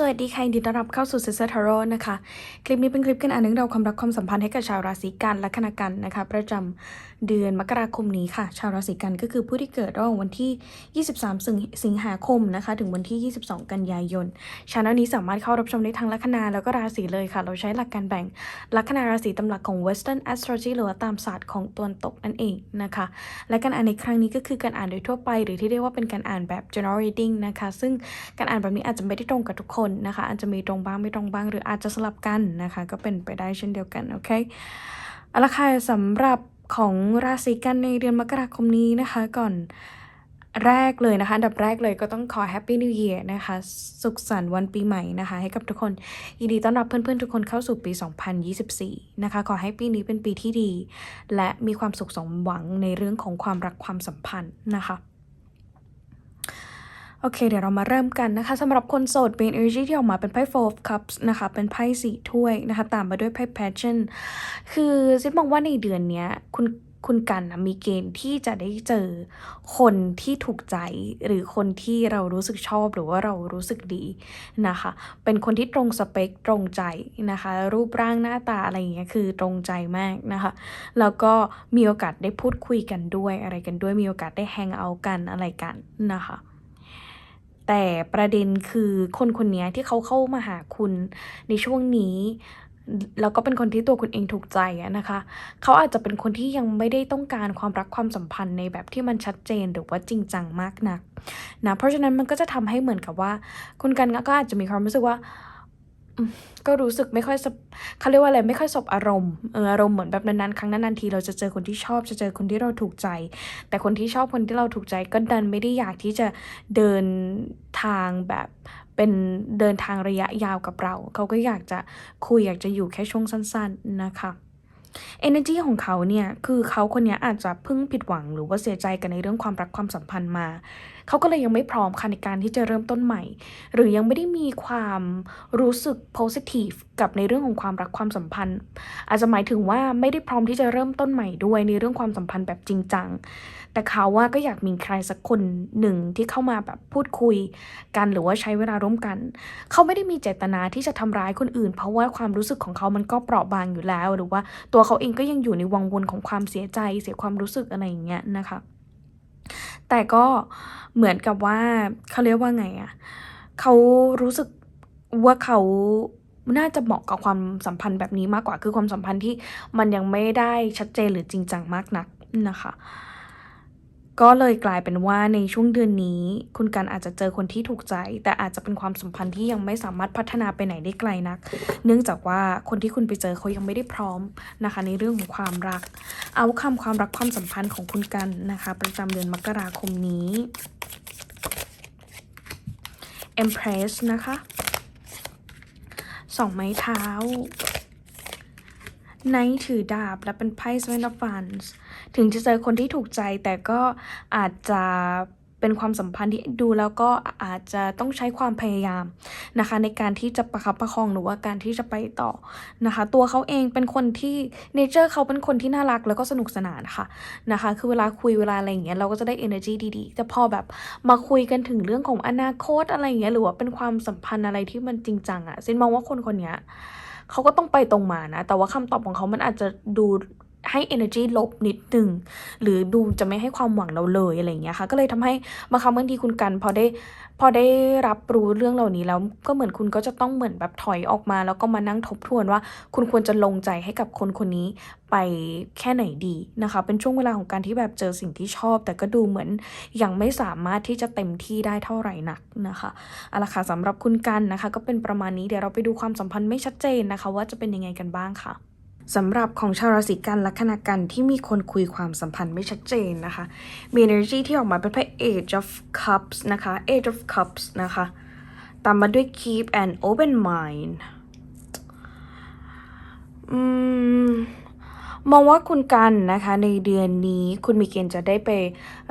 สวัสดีค่ะยินดีต้อนรับเข้าสู่เซซ r ทาโร่นะคะ คลิปนี้เป็นคลิปกันอ่านเรื่องราวความรักความสัมพันธ์ให้กับชาวราศีกันและคณากันนะคะ ประจำเดือนมกราคมนี้ค่ะ ชาวราศีกันก็คือผู้ที่เกิดระหว่างวันที่ 23สิงสิงหาคมนะคะ ถึงวันที่ 22 กันยายนชาแนลนี้สามารถเข้ารับชมได้ทั้งลัคนาแล้วก็ราศีเลยค่ะ เราใช้หลักการแบ่งลัคนาราศีตำหลักของ Western Astrology หรือว่าตามศาสตร์ของตะวันตกนั่นเองนะคะ และการอ่านในครั้งนี้ก็คือการอ่านโดยทั่วไป หรือที่เรียกว่าเป็นการอ่านแบบ general reading นะคะ ซึ่งการอ่านแบบนี้อาจจะไม่ได้ตรงกับทุกคนนะคะ อาจจะมีตรงบ้างไม่ตรงบ้าง หรืออาจจะสลับกันนะคะ ก็เป็นไปได้เช่นเดียวกัน โอเคเอาละค่ะสำหรับของราศีกันในเดือนมกราคมนี้นะคะ ก่อนแรกเลยนะคะอันดับแรกเลยก็ต้องขอ Happy New Year นะคะ สุขสันต์วันปีใหม่นะคะ ให้กับทุกคน ยินดีต้อนรับเพื่อนๆ ทุกคนเข้าสู่ปี 2024 นะคะ ขอให้ปีนี้เป็นปีที่ดี และมีความสุขสมหวังในเรื่องของความรักความสัมพันธ์นะคะ โอเค เดี๋ยวเรามาเริ่มกันนะคะสำหรับคนโสดเป็น energy ที่ออกมาเป็นไพ่ four of cups นะคะ เป็นไพ่สี่ถ้วยนะคะ ตามมาด้วยไพ่ passion คือซิดมองว่าในเดือนนี้คุณคุณกันนะมีเกณฑ์ที่จะได้เจอคนที่ถูกใจ หรือคนที่เรารู้สึกชอบหรือว่าเรารู้สึกดีนะคะ เป็นคนที่ตรงสเปคตรงใจนะคะ รูปร่างหน้าตาอะไรอย่างเงี้ยคือตรงใจมากนะคะ แล้วก็มีโอกาสได้พูดคุยกันด้วยอะไรกันด้วยมีโอกาสได้แฮงเอาท์กันอะไรกันนะคะ แต่ประเด็นคือคนคนนี้ที่เขาเข้ามาหาคุณในช่วงนี้แล้วก็เป็นคนที่ตัวคุณเองถูกใจนะคะ เขาอาจจะเป็นคนที่ยังไม่ได้ต้องการความรักความสัมพันธ์ในแบบที่มันชัดเจนหรือว่าจริงจังมากนักนะ เพราะฉะนั้นมันก็จะทำให้เหมือนกับว่า คุณกันก็อาจจะมีความรู้สึกว่า ก็รู้สึกไม่ค่อยเขาเรียกว่าอะไรไม่ค่อยสบอารมณ์เอออารมณ์เหมือนแบบนานๆครั้งนานๆทีเราจะเจอคนที่ชอบจะเจอคนที่เราถูกใจ แต่คนที่ชอบคนที่เราถูกใจก็ดันไม่ได้อยากที่จะเดินทางแบบเป็นเดินทางระยะยาวกับเรา เขาก็อยากจะคุยอยากจะอยู่แค่ช่วงสั้น ๆนะคะ energy ของเขาเนี่ยคือเขาคนนี้อาจจะเพิ่งผิดหวังหรือว่าเสียใจกันในเรื่องความรักความสัมพันธ์มา เขาก็เลยยังไม่พร้อมค่ะในการที่จะเริ่มต้นใหม่ หรือยังไม่ได้มีความรู้สึก positive กับในเรื่องของความรักความสัมพันธ์ อาจจะหมายถึงว่าไม่ได้พร้อมที่จะเริ่มต้นใหม่ด้วยในเรื่องความสัมพันธ์แบบจริงจัง แต่เขาว่าก็อยากมีใครสักคนหนึ่งที่เข้ามาแบบพูดคุยกันหรือว่าใช้เวลาร่วมกัน เขาไม่ได้มีเจตนาที่จะทำร้ายคนอื่น เพราะว่าความรู้สึกของเขามันก็เปราะบางอยู่แล้ว หรือว่าตัวเขาเองก็ยังอยู่ในวังวนของความเสียใจ เสียความรู้สึกอะไรอย่างเงี้ยนะคะ แต่ก็เหมือนกับว่าเขาเรียกว่าไงอะเขารู้สึกว่าเขาน่าจะเหมาะกับความสัมพันธ์แบบนี้มากกว่า คือความสัมพันธ์ที่มันยังไม่ได้ชัดเจนหรือจริงจังมากนักนะคะ ก็เลยกลายเป็นว่าในช่วงเดือนนี้ คุณกันอาจจะเจอคนที่ถูกใจ แต่อาจจะเป็นความสัมพันธ์ที่ยังไม่สามารถพัฒนาไปไหนได้ไกลนัก เนื่องจากว่าคนที่คุณไปเจอเขายังไม่ได้พร้อมนะคะ ในเรื่องของความรัก เอาคำความรักความสัมพันธ์ของคุณกันนะคะ ประจำเดือนมกราคมนี้ Empress นะคะสองไม้เท้าไนท์ถือดาบและเป็นไพ่ Seven of Wands ถึงจะเจอคนที่ถูกใจแต่ก็อาจจะเป็นความสัมพันธ์ที่ดูแล้วก็อาจจะต้องใช้ความพยายามนะคะ ในการที่จะประคับประคองหรือว่าการที่จะไปต่อนะคะ ตัวเขาเองเป็นคนที่เนเจอร์เขาเป็นคนที่น่ารักแล้วก็สนุกสนานค่ะนะคะ คือเวลาคุยเวลาอะไรอย่างเงี้ยเราก็จะได้ energy ดีๆแต่พอแบบมาคุยกันถึงเรื่องของอนาคตอะไรอย่างเงี้ยหรือว่าเป็นความสัมพันธ์อะไรที่มันจริงจังอะซินมองว่าคนคนเนี้ยเขาก็ต้องไปตรงมานะ แต่ว่าคำตอบของเขามันอาจจะดู ให้ energy ลบนิดหนึ่งหรือดูจะไม่ให้ความหวังเราเลยอะไรอย่างเงี้ยค่ะ ก็เลยทำให้บางครั้งบางทีคุณกันพอได้พอได้รับรู้เรื่องเหล่านี้แล้วก็เหมือนคุณก็จะต้องเหมือนแบบถอยออกมา แล้วก็มานั่งทบทวนว่า คุณควรจะลงใจให้กับคนคนนี้ไปแค่ไหนดีนะคะ เป็นช่วงเวลาของการที่แบบเจอสิ่งที่ชอบ แต่ก็ดูเหมือนยังไม่สามารถที่จะเต็มที่ได้เท่าไหร่นักนะคะเอาละค่ะสำหรับคุณกันนะคะ ก็เป็นประมาณนี้เดี๋ยวเราไปดูความสัมพันธ์ไม่ชัดเจนนะคะ ว่าจะเป็นยังไงกันบ้างค่ะ สำหรับของชาวราศีกันลัคนากันที่มีคนคุยความสัมพันธ์ไม่ชัดเจนนะคะ มี energy ที่ออกมาเป็นไพ่ Age of Cups นะคะ Age of Cups นะคะ ตามมาด้วย Keep an open mind อืมมองว่าคุณกันนะคะในเดือนนี้คุณมีเกณฑ์จะได้ไป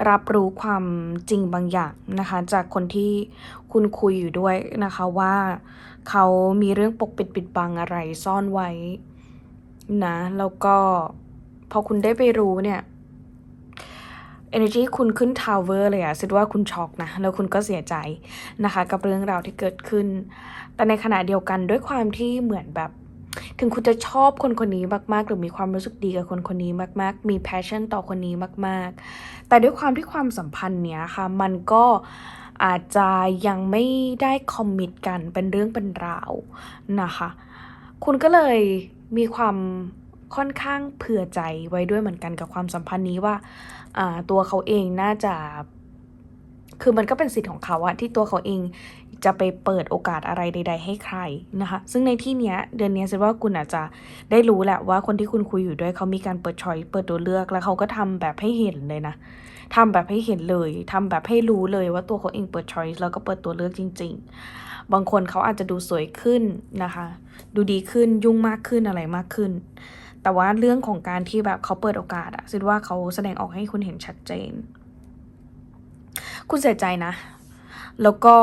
รับรู้ความจริงบางอย่างนะคะ จากคนที่คุณคุยอยู่ด้วยนะคะว่าเขามีเรื่องปกปิดปิดบังอะไรซ่อนไว้ นะ แล้วก็พอคุณได้ไปรู้เนี่ย energy คุณขึ้น tower เลยอะคิดว่าคุณช็อกนะ แล้วคุณก็เสียใจนะคะ กับเรื่องราวที่เกิดขึ้น แต่ในขณะเดียวกันด้วยความที่เหมือนแบบ ถึงคุณจะชอบคนคนนี้มากๆ หรือมีความรู้สึกดีกับคนคนนี้มากๆ มี passion ต่อคนนี้มาก ๆ แต่ด้วยความที่ความสัมพันธ์เนี้ยค่ะ มันก็อาจจะยังไม่ได้คอมมิตกันเป็นเรื่องเป็นราวนะคะ คุณก็เลย มีความค่อนข้างเผื่อใจไว้ด้วยเหมือนกันกับความสัมพันธ์นี้ว่าตัวเขาเองน่าจะ คือมันก็เป็นสิทธิ์ของเขาอะที่ตัวเขาเองจะไปเปิดโอกาสอะไรใด ๆ ให้ใครนะคะ ซึ่งในที่เนี้ยเดือนนี้ยแสดว่าคุณอาจจะได้รู้แหละว่าคนที่คุณคุยอยู่ด้วยเขามีการเปิดชอยเปิดตัวเลือกแล้วเขาก็ทำแบบให้เห็นเลยนะทำแบบให้เห็นเลยทำแบบให้รู้เลยว่าตัวเขาเองเปิดชอยแล้วก็เปิดตัวเลือกจริง ๆ บางคนเขาอาจจะดูสวยขึ้นนะคะ ดูดีขึ้นยุ่งมากขึ้นอะไรมากขึ้น แต่ว่าเรื่องของการที่แบบเขาเปิดโอกาสอะคิดว่าเขาแสดงออกให้คุณเห็นชัดเจน คุณเสียใจนะ แล้วก็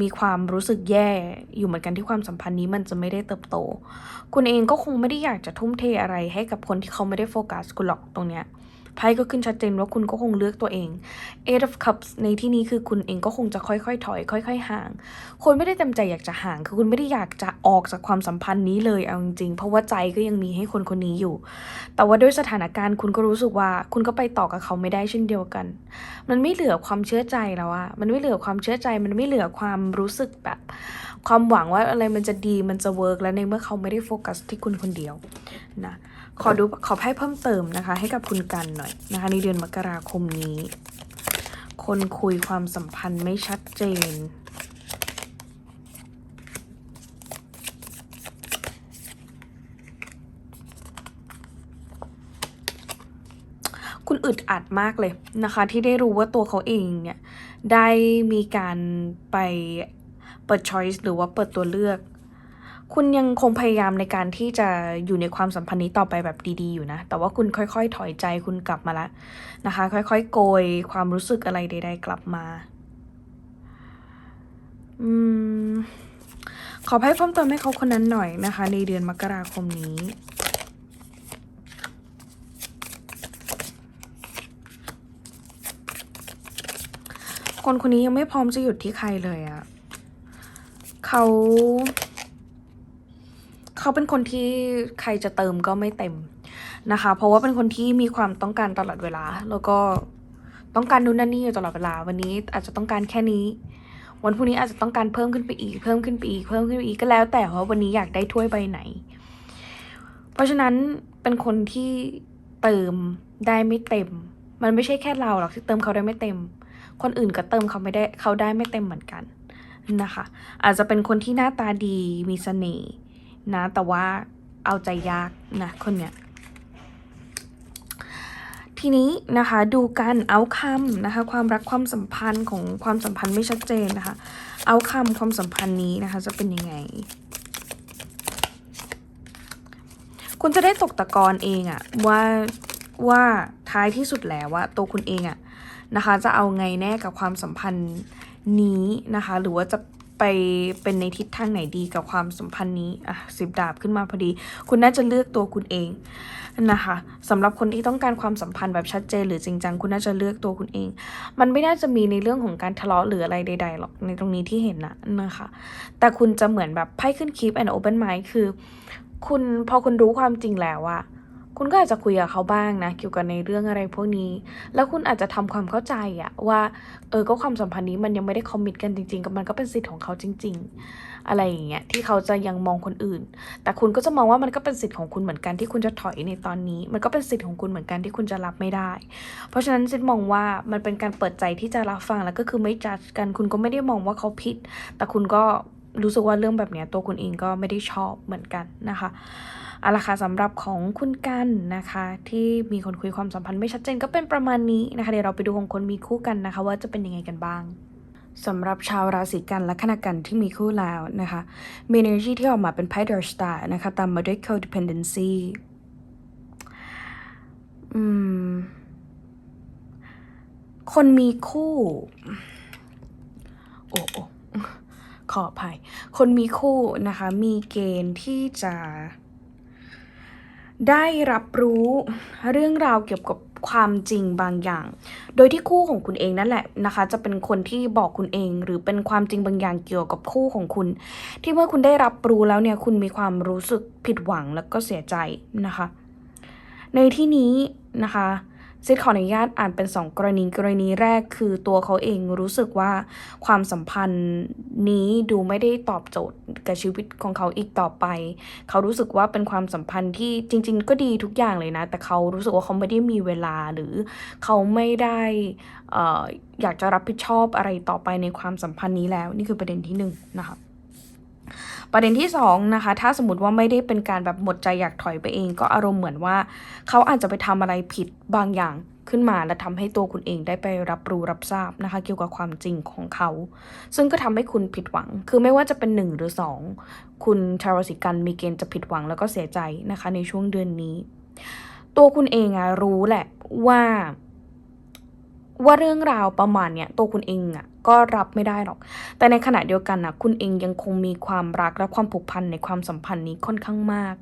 มีความรู้สึกแย่อยู่เหมือนกันที่ความสัมพันธ์นี้มันจะไม่ได้เติบโต คุณเองก็คงไม่ได้อยากจะทุ่มเทอะไรให้กับคนที่เขาไม่ได้โฟกัสคุณหรอกตรงเนี้ย ไพ่ก็ขึ้นชัดเจนว่าคุณก็คงเลือกตัวเอง Eight of Cups ในที่นี้คือคุณเองก็คงจะค่อยๆ ถอย ค่อย ๆ ห่างคนไม่ได้เต็มใจอยากจะห่าง คือคุณไม่ได้อยากจะออกจากความสัมพันธ์นี้เลยเอาจริงๆ เพราะว่าใจก็ยังมีให้คนคนนี้อยู่ แต่ว่าด้วยสถานการณ์คุณก็รู้สึกว่าคุณก็ไปต่อกับเขาไม่ได้เช่นเดียวกัน มันไม่เหลือความเชื่อใจแล้วอะมันไม่เหลือความเชื่อใจ มันไม่เหลือความรู้สึกแบบ ความหวังว่าอะไรมันจะดีมันจะเวิร์กแล้วในเมื่อเขาไม่ได้โฟกัสที่คุณคนเดียวนะ ขอดูขอไพ่เพิ่มเติมนะคะ ให้กับคุณกันหน่อยนะคะ ในเดือนมกราคมนี้ คนคุยความสัมพันธ์ไม่ชัดเจน คุณอึดอัดมากเลยนะคะ ที่ได้รู้ว่าตัวเขาเองเนี่ย ได้มีการไปเปิด choice หรือว่าเปิดตัวเลือก คุณยังคงพยายามในการที่จะอยู่ในความสัมพันธ์นี้ต่อไปแบบดีๆอยู่นะ แต่ว่าคุณค่อยๆ ถอยใจคุณกลับมาแล้วนะคะ ค่อยๆ โกยความรู้สึกอะไรใด ๆ กลับมา อืม ขอให้เพิ่มเติมให้เขาคนนั้นหน่อยนะคะ ในเดือนมกราคมนี้คนคนนี้ยังไม่พร้อมจะหยุดที่ใครเลยอะเขา เขาเป็นคนที่ใครจะเติมก็ไม่เต็มนะคะ เพราะว่าเป็นคนที่มีความต้องการตลอดเวลา แล้วก็ต้องการนู่นนั่นนี่อยู่ตลอดเวลา วันนี้อาจจะต้องการแค่นี้ วันพรุ่งนี้อาจจะต้องการเพิ่มขึ้นไปอีก เพิ่มขึ้นไปอีก เพิ่มขึ้นไปอีกก็แล้ว แต่ว่าวันนี้อยากได้ถ้วยใบไหน เพราะฉะนั้นเป็นคนที่เติมได้ไม่เต็ม มันไม่ใช่แค่เราหรอกที่เติมเขาได้ไม่เต็ม คนอื่นก็เติมเขาไม่ได้เขาได้ไม่เต็มเหมือนกันนะคะ อาจจะเป็นคนที่หน้าตาดีมีเสน่ห์ นะ แต่ว่าเอาใจยากนะคนเนี้ยทีนี้นะคะดูกันเอาคำนะคะความรักความสัมพันธ์ของความสัมพันธ์ไม่ชัดเจนนะคะเอาคำความสัมพันธ์นี้นะคะจะเป็นยังไง คุณจะได้ตกตะกอนเองอะว่าว่าท้ายที่สุดแล้วว่าตัวคุณเองอะนะคะจะเอาไงแน่กับความสัมพันธ์นี้นะคะ หรือว่าจะ ไปเป็นในทิศทางไหนดีกับความสัมพันธ์นี้อะสิบดาบขึ้นมาพอดี คุณน่าจะเลือกตัวคุณเองนะคะสำหรับคนที่ต้องการความสัมพันธ์แบบชัดเจนหรือจริงจังคุณน่าจะเลือกตัวคุณเอง มันไม่น่าจะมีในเรื่องของการทะเลาะหรืออะไรใดๆหรอกในตรงนี้ที่เห็นนะนะคะ แต่คุณจะเหมือนแบบไพ่ขึ้น keep and open mind คือ คุณพอคุณรู้ความจริงแล้วอะ คุณก็อาจจะคุยกับเขาบ้างนะเกี่ยวกับในเรื่องอะไรพวกนี้ แล้วคุณอาจจะทำความเข้าใจอะว่าเออก็ความสัมพันธ์นี้มันยังไม่ได้คอมมิตกันจริงๆกับมันก็เป็นสิทธิ์ของเขาจริง ๆ อะไรอย่างเงี้ยที่เขาจะยังมองคนอื่น แต่คุณก็จะมองว่ามันก็เป็นสิทธิ์ของคุณเหมือนกันที่คุณจะถอยในตอนนี้ มันก็เป็นสิทธิ์ของคุณเหมือนกันที่คุณจะรับไม่ได้ เพราะฉะนั้นซิดมองว่ามันเป็นการเปิดใจที่จะรับฟังแล้วก็คือไม่จัดกัน คุณก็ไม่ได้มองว่าเขาผิด แต่คุณก็รู้สึกว่าเรื่องแบบเนี้ยตัวคุณเองก็ไม่ได้ชอบเหมือนกันนะคะ เอาละค่ะสำหรับของคุณกันนะคะ ที่มีคนคุยความสัมพันธ์ไม่ชัดเจนก็เป็นประมาณนี้นะคะเดี๋ยวเราไปดูของคนมีคู่กันนะคะ ว่าจะเป็นยังไงกันบ้างสำหรับชาวราศีกันและคณะกันที่มีคู่แล้วนะคะมี energy ที่ออกมาเป็นไพ่ The Star นะคะตามมาด้วย codependency คนมีคู่ โอ้ขออภัย คนมีคู่นะคะ มีเกณฑ์ที่จะ ได้รับรู้เรื่องราวเกี่ยวกับความจริงบางอย่าง โดยที่คู่ของคุณเองนั่นแหละนะคะ จะเป็นคนที่บอกคุณเอง หรือเป็นความจริงบางอย่างเกี่ยวกับคู่ของคุณ ที่เมื่อคุณได้รับรู้แล้วเนี่ยคุณมีความรู้สึกผิดหวังแล้วก็เสียใจนะคะ ในที่นี้นะคะ ซิดขออนุญาตอ่านเป็น 2 กรณีกรณีแรกคือตัวเขาเองรู้สึกว่าความสัมพันธ์นี้ดูไม่ได้ตอบโจทย์กับชีวิตของเขาอีกต่อไป เขารู้สึกว่าเป็นความสัมพันธ์ที่จริง ๆ ก็ดีทุกอย่างเลยนะ แต่เขารู้สึกว่าเขาไม่ได้มีเวลาหรือเขาไม่ได้เอ่ออยากจะรับผิดชอบอะไรต่อไปในความสัมพันธ์นี้แล้ว นี่คือประเด็นที่หนึ่งนะคะ ประเด็นที่สองนะคะถ้าสมมติว่าไม่ได้เป็นการแบบหมดใจอยากถอยไปเอง ก็อารมณ์เหมือนว่า เขาอาจจะไปทำอะไรผิดบางอย่างขึ้นมาและทำให้ตัวคุณเองได้ไปรับรู้รับทราบนะคะ เกี่ยวกับความจริงของเขา ซึ่งก็ทำให้คุณผิดหวัง คือไม่ว่าจะเป็นหนึ่งหรือสองคุณชาวราศีกันมีเกณฑ์จะผิดหวังแล้วก็เสียใจนะคะ ในช่วงเดือนนี้ ตัวคุณเองอะรู้แหละว่า ว่าเรื่องราวประมาณเนี้ยตัวคุณเองอะก็รับไม่ได้หรอก แต่ในขณะเดียวกันนะคุณเองยังคงมีความรักและความผูกพันในความสัมพันธ์นี้ค่อนข้างมาก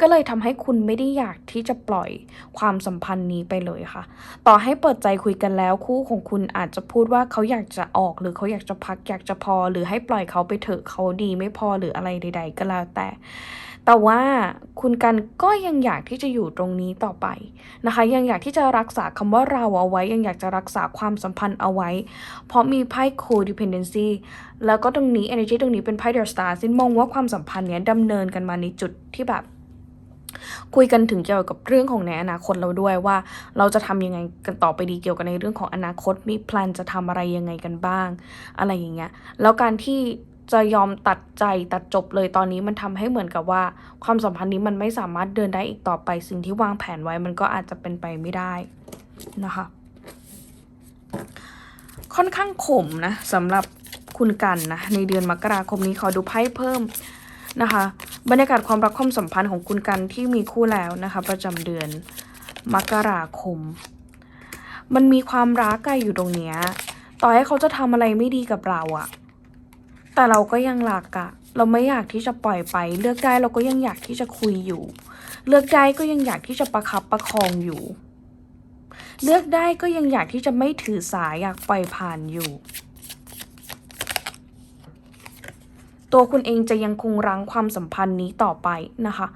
ก็เลยทำให้คุณไม่ได้อยากที่จะปล่อยความสัมพันธ์นี้ไปเลยค่ะ ต่อให้เปิดใจคุยกันแล้ว คู่ของคุณอาจจะพูดว่าเขาอยากจะออกหรือเขาอยากจะพักอยากจะพอ หรือให้ปล่อยเขาไปเถอะเขาดีไม่พอหรืออะไรใด ๆ ก็แล้วแต่ แต่ว่าคุณกันก็ยังอยากที่จะอยู่ตรงนี้ต่อไปนะคะ ยังอยากที่จะรักษาคำว่าเราเอาไว้ ยังอยากจะรักษาความสัมพันธ์เอาไว้ เพราะมีไพ่ codependency แล้วก็ตรงนี้ energy ตรงนี้เป็นไพ่ the star ซึ่งมองว่าความสัมพันธ์เนี้ยดำเนินกันมาในจุดที่แบบ คุยกันถึงเกี่ยวกับเรื่องของในอนาคตเราด้วยว่า เราจะทำยังไงกันต่อไปดีเกี่ยวกับในเรื่องของอนาคตมีแพลนจะทำอะไรยังไงกันบ้าง อะไรอย่างเงี้ยแล้วการที่ จะยอมตัดใจตัดจบเลยตอนนี้มันทำให้เหมือนกับว่า ความสัมพันธ์นี้มันไม่สามารถเดินได้อีกต่อไปสิ่งที่วางแผนไว้มันก็อาจจะเป็นไปไม่ได้นะคะ ค่อนข้างขมนะสำหรับคุณกันนะในเดือนมกราคมนี้ขอดูไพ่เพิ่มนะคะ บรรยากาศความรักความสัมพันธ์ของคุณกันที่มีคู่แล้วนะคะ ประจำเดือนมกราคม มันมีความรักกันอยู่ตรงเนี้ยต่อให้เขาจะทำอะไรไม่ดีกับเราอะ แต่เราก็ยังหลักอะเราไม่อยากที่จะปล่อยไป เลือกได้เราก็ยังอยากที่จะคุยอยู่ เลือกได้ก็ยังอยากที่จะประคับประคองอยู่ เลือกได้ก็ยังอยากที่จะไม่ถือสายอยากปล่อยผ่านอยู่ ตัวคุณเองจะยังคงรั้งความสัมพันธ์นี้ต่อไปนะคะ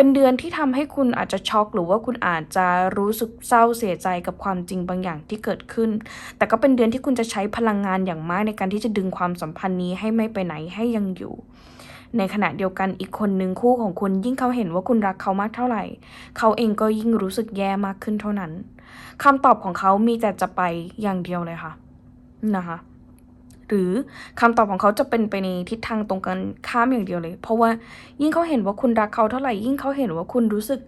เป็นเดือนที่ทำให้คุณอาจจะช็อก หรือว่าคุณอาจจะรู้สึกเศร้าเสียใจกับความจริงบางอย่างที่เกิดขึ้น แต่ก็เป็นเดือนที่คุณจะใช้พลังงานอย่างมากในการที่จะดึงความสัมพันธ์นี้ให้ไม่ไปไหนให้ยังอยู่ในขณะเดียวกันอีกคนหนึ่งคู่ของคุณยิ่งเขาเห็นว่าคุณรักเขามากเท่าไหร่ เขาเองก็ยิ่งรู้สึกแย่มากขึ้นเท่านั้นคำตอบของเขามีแต่จะไปอย่างเดียวเลยค่ะนะคะ หรือคำตอบของเขาจะเป็นไปในทิศทางตรงกันข้ามอย่างเดียวเลย เพราะว่ายิ่งเขาเห็นว่าคุณรักเขาเท่าไหร่ ยิ่งเขาเห็นว่าคุณรู้สึก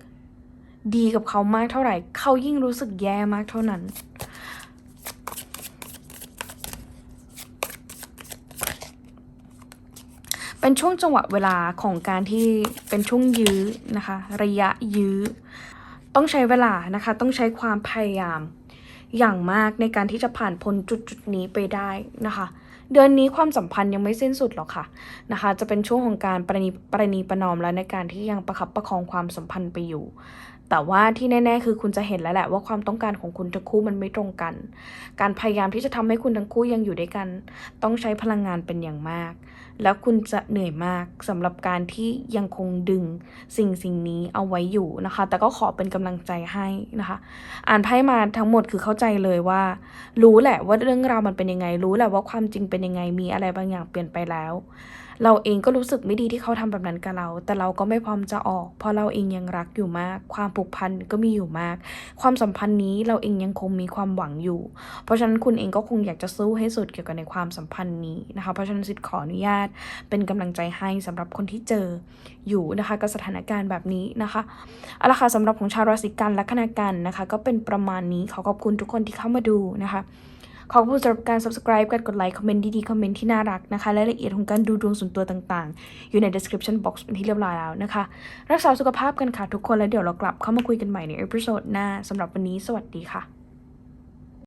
ดีกับเขามากเท่าไหร่ เขายิ่งรู้สึกแย่มากเท่านั้น เป็นช่วงจังหวะเวลาของการที่เป็นช่วงยื้อนะคะ ระยะยื้อ ต้องใช้เวลานะคะ ต้องใช้ความพยายามอย่างมากในการที่จะผ่านพ้นจุดจุดนี้ไปได้นะคะ เดือนนี้ความสัมพันธ์ยังไม่สิ้นสุดหรอกค่ะนะคะ จะเป็นช่วงของการประนีประนีประนอมแล้วในการที่ยังประคับประคองความสัมพันธ์ไปอยู่ แต่ว่าที่แน่ ๆ คือคุณจะเห็นแล้วแหละว่าความต้องการของคุณทั้งคู่มันไม่ตรงกัน การพยายามที่จะทำให้คุณทั้งคู่ยังอยู่ด้วยกัน ต้องใช้พลังงานเป็นอย่างมาก แล้วคุณจะเหนื่อยมากสำหรับการที่ยังคงดึงสิ่งสิ่งนี้เอาไว้อยู่นะคะ แต่ก็ขอเป็นกำลังใจให้นะคะ อ่านไพ่มาทั้งหมดคือเข้าใจเลยว่า รู้แหละว่าเรื่องราวมันเป็นยังไง รู้แหละว่าความจริงเป็นยังไงมีอะไรบางอย่างเปลี่ยนไปแล้ว เราเองก็รู้สึกไม่ดีที่เขาทำแบบนั้นกับเรา แต่เราก็ไม่พร้อมจะออก เพราะเราเองยังรักอยู่มาก ความผูกพันก็มีอยู่มาก ความสัมพันธ์นี้เราเองยังคงมีความหวังอยู่ เพราะฉะนั้นคุณเองก็คงอยากจะสู้ให้สุดเกี่ยวกับในความสัมพันธ์นี้นะคะ เพราะฉะนั้นสิทธิ์ขออนุญาตเป็นกำลังใจให้สำหรับคนที่เจออยู่นะคะกับสถานการณ์แบบนี้นะคะเอาละค่ะสำหรับของชาวราศีกันและคณากันนะคะ ก็เป็นประมาณนี้ขอขอบคุณทุกคนที่เข้ามาดูนะคะ ขอบคุณสำหรับการ subscribe การกดไลค์ คอมเมนต์ดีๆ คอมเมนต์ที่น่ารักนะคะ และรายละเอียดของการดูดวงส่วนตัวต่างๆ อยู่ใน description box เป็นที่เรียบร้อยแล้วนะคะ รักษาสุขภาพกันค่ะทุกคน แล้วเดี๋ยวเรากลับเข้ามาคุยกันใหม่ในเอพิโซดหน้าสำหรับวันนี้สวัสดีค่ะ